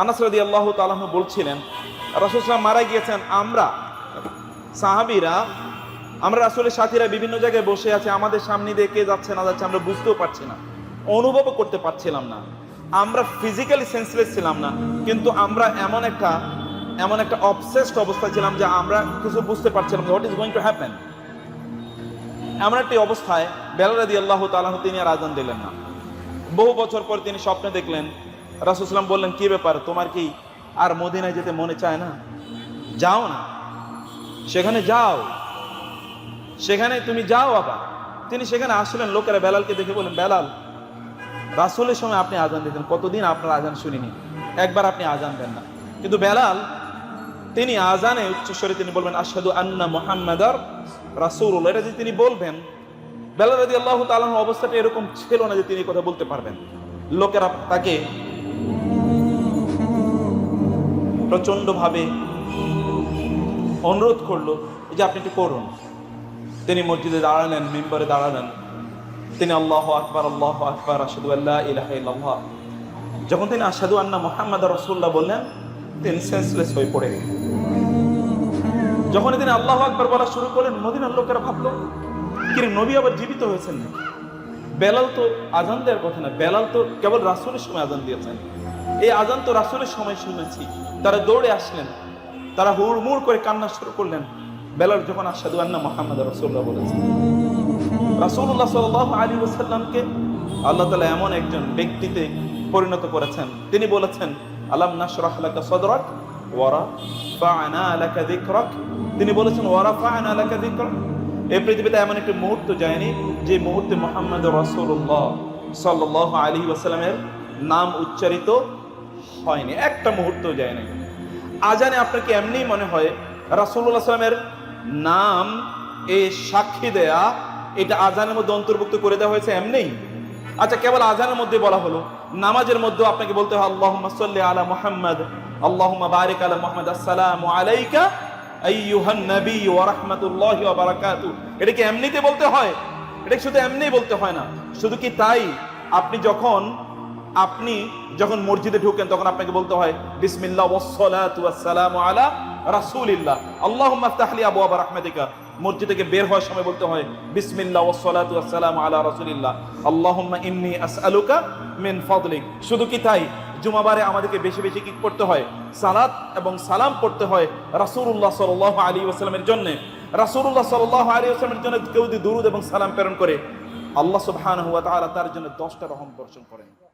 আনাস রাদি আল্লাহ তালাহ বলছিলেন রাসুলাম মারা গিয়েছেন আমরা, সাহাবিরা, আমরা আসলে সাথীরা বিভিন্ন জায়গায় বসে আছে, আমাদের সামনে দিয়ে কে যাচ্ছে না যাচ্ছে আমরা বুঝতেও পারছি না অনুভবও করতে পারছিলাম না, আমরা ফিজিক্যালি সেন্সলেস ছিলাম না, কিন্তু আমরা এমন একটা এমন একটা অবসেসড অবস্থায় ছিলাম যে আমরা কিছু বুঝতে পারছিলাম what is going to happen এমন একটি অবস্থায় বেলারাদি আল্লাহ তালাহ তিনি আর আজান দিলেন না। বহু বছর পর তিনি স্বপ্নে দেখলেন রাসুসলাম বললেন, কি ব্যাপার? তোমার কি আর মদিনায় যেতে মনে চায় না? যাও না। সেখানে যাও। সেখানে তুমি যাও আবার। তিনি সেখানে আসলেন, লোকেরা বেলালকে দেখে বলেন বেলাল, রাসুলের সময় আপনি আজান দিতেন। কতদিন আপনার আজান শুনিনি? একবার আপনি আজান দেন না। কিন্তু বেলাল, তিনি আজানে উচ্চস্বরে তিনি বলবেন আসাদু আন্না মোহাম্মদার রাসুল এটা যে তিনি বলবেন, বেলাল রাজি আল্লাহ তালাহ অবস্থাটা এরকম ছিল না যে তিনি কথা বলতে পারবেন। লোকেরা তাকে প্রচন্ডভাবে অনুরোধ করল যে আপনি একটু করুন তিনি মসজিদে দাঁড়ালেন, মেম্বারে দাঁড়ালেন। তিনি আল্লাহ আকবর আল্লাহ আকবর আসাদু আল্লাহ ইলাহ যখন তিনি আসাদু আন্না মোহাম্মদ রসুল্লাহ বললেন, তিনি সেন্সলেস হয়ে পড়ে যখন তিনি আল্লাহ আকবর বলা শুরু করলেন, মদিনার লোকেরা ভাবলো কিরে নবী আবার জীবিত হয়েছেন বেলাল তো আজান দেওয়ার কথা না, বেলাল তো কেবল রাসুলের সময় আজান দিয়েছেন। এই আজান তো রাসুলের সময় শুনেছি। তারা দৌড়ে আসলেন। তারা হুড়মুড় করে কান্না শুরু করলেন। বেলাল যখন আসাদু আন্না মোহাম্মদ রসুল্লাহ বলেছেন। রাসুল্লাহ সাল আলী ওসাল্লামকে আল্লাহ তালা এমন একজন ব্যক্তিতে পরিণত করেছেন। তিনি বলেছেন, আলাম নাশরাহ লাকা সদরাক ওয়ারা ফাআনা লাকা যিকরাক? তিনি বলেছেন ওয়ারা ফাআনা লাকা যিকরাক? এই পৃথিবীতে এমন একটি মুহূর্ত যায়নি, যে মুহূর্তে মোহাম্মদ রাসূলুল্লাহ সাল্লাল্লাহু আলাইহি ওয়াসাল্লামের নাম উচ্চারিত হয়নি, একটা মুহূর্ত যায় নাই। আজানে আপনার কি এমনি মনে হয় রাসূলুল্লাহ সাল্লামের নাম এ সাক্ষী দেয়া, এটা আজানের মধ্যে অন্তর্ভুক্ত করে দেওয়া হয়েছে এমনি আচ্ছা কেবল আজানের মধ্যে বলা হলো, নামাজের মধ্যে আপনাকে বলতে হয় আল্লাহ সাল্লি আলা মোহাম্মদ, আল্লাহুম্মা বারিক আলা মুহাম্মদ, আসসালামু আলাইকা নবী ওয়া রাহমাতুল্লাহি বারাকাতু। এটা কি এমনিতে বলতে হয়? এটা শুধু এমনি বলতে হয় না? শুধু কি তাই? আপনি যখন আপনি যখন মসজিদে ঢুকেন, তখন আপনাকে বলতে হয়, বিসমিল্লাহ মসজিদ থেকে বের হওয়ার সময় বলতে হয়, বিসমিল্লাহ ওয়াসসালাতু ফাদলিক। শুধু কি তাই? জুমাবারে আমাদেরকে বেশি বেশি কি করতে হয়? সালাত এবং সালাম পড়তে হয় রাসূলুল্লাহ সাল্লাল্লাহু আলাইহি ওয়াসাল্লামের জন্য। রাসূলুল্লাহ সাল্লাল্লাহু আলাইহি ওয়াসাল্লামের জন্য কেউ যদি দুরূদ এবং সালাম প্রেরণ করে, আল্লাহ সুবহানাহু ওয়া তাআলা তার জন্য 10টা রহম বর্ষণ করেন।